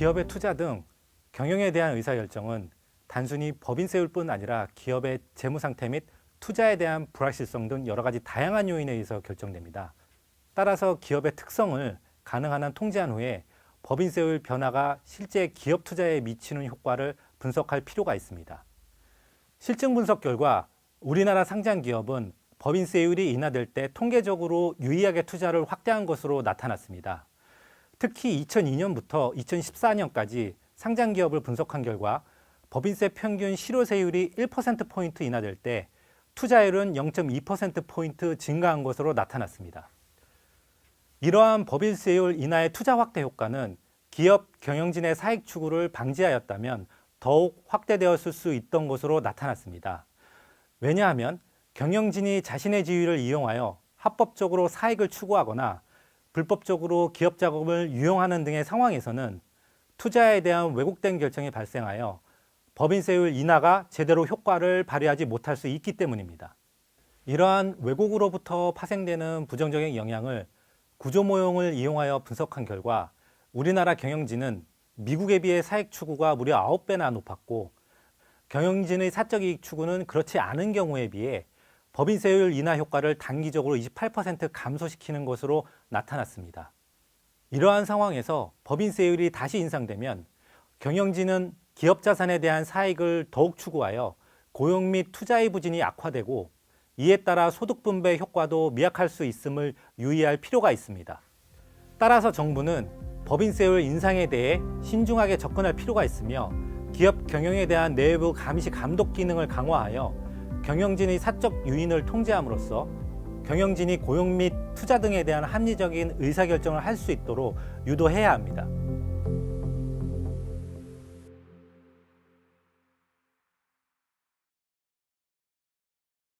기업의 투자 등 경영에 대한 의사결정은 단순히 법인세율 뿐 아니라 기업의 재무 상태 및 투자에 대한 불확실성 등 여러 가지 다양한 요인에 의해서 결정됩니다. 따라서 기업의 특성을 가능한 한 통제한 후에 법인세율 변화가 실제 기업 투자에 미치는 효과를 분석할 필요가 있습니다. 실증 분석 결과 우리나라 상장 기업은 법인세율이 인하될 때 통계적으로 유의하게 투자를 확대한 것으로 나타났습니다. 특히 2002년부터 2014년까지 상장 기업을 분석한 결과 법인세 평균 실효세율이 1%포인트 인하될 때 투자율은 0.2%포인트 증가한 것으로 나타났습니다. 이러한 법인세율 인하의 투자 확대 효과는 기업 경영진의 사익 추구를 방지하였다면 더욱 확대되었을 수 있던 것으로 나타났습니다. 왜냐하면 경영진이 자신의 지위를 이용하여 합법적으로 사익을 추구하거나 불법적으로 기업 자금을 유용하는 등의 상황에서는 투자에 대한 왜곡된 결정이 발생하여 법인세율 인하가 제대로 효과를 발휘하지 못할 수 있기 때문입니다. 이러한 왜곡으로부터 파생되는 부정적인 영향을 구조 모형을 이용하여 분석한 결과 우리나라 경영진은 미국에 비해 사익 추구가 무려 9배나 높았고 경영진의 사적 이익 추구는 그렇지 않은 경우에 비해 법인세율 인하 효과를 단기적으로 28% 감소시키는 것으로 나타났습니다. 이러한 상황에서 법인세율이 다시 인상되면 경영진은 기업 자산에 대한 사익을 더욱 추구하여 고용 및 투자의 부진이 악화되고 이에 따라 소득 분배 효과도 미약할 수 있음을 유의할 필요가 있습니다. 따라서 정부는 법인세율 인상에 대해 신중하게 접근할 필요가 있으며 기업 경영에 대한 내부 감시 감독 기능을 강화하여 경영진의 사적 유인을 통제함으로써 경영진이 고용 및 투자 등에 대한 합리적인 의사결정을 할 수 있도록 유도해야 합니다.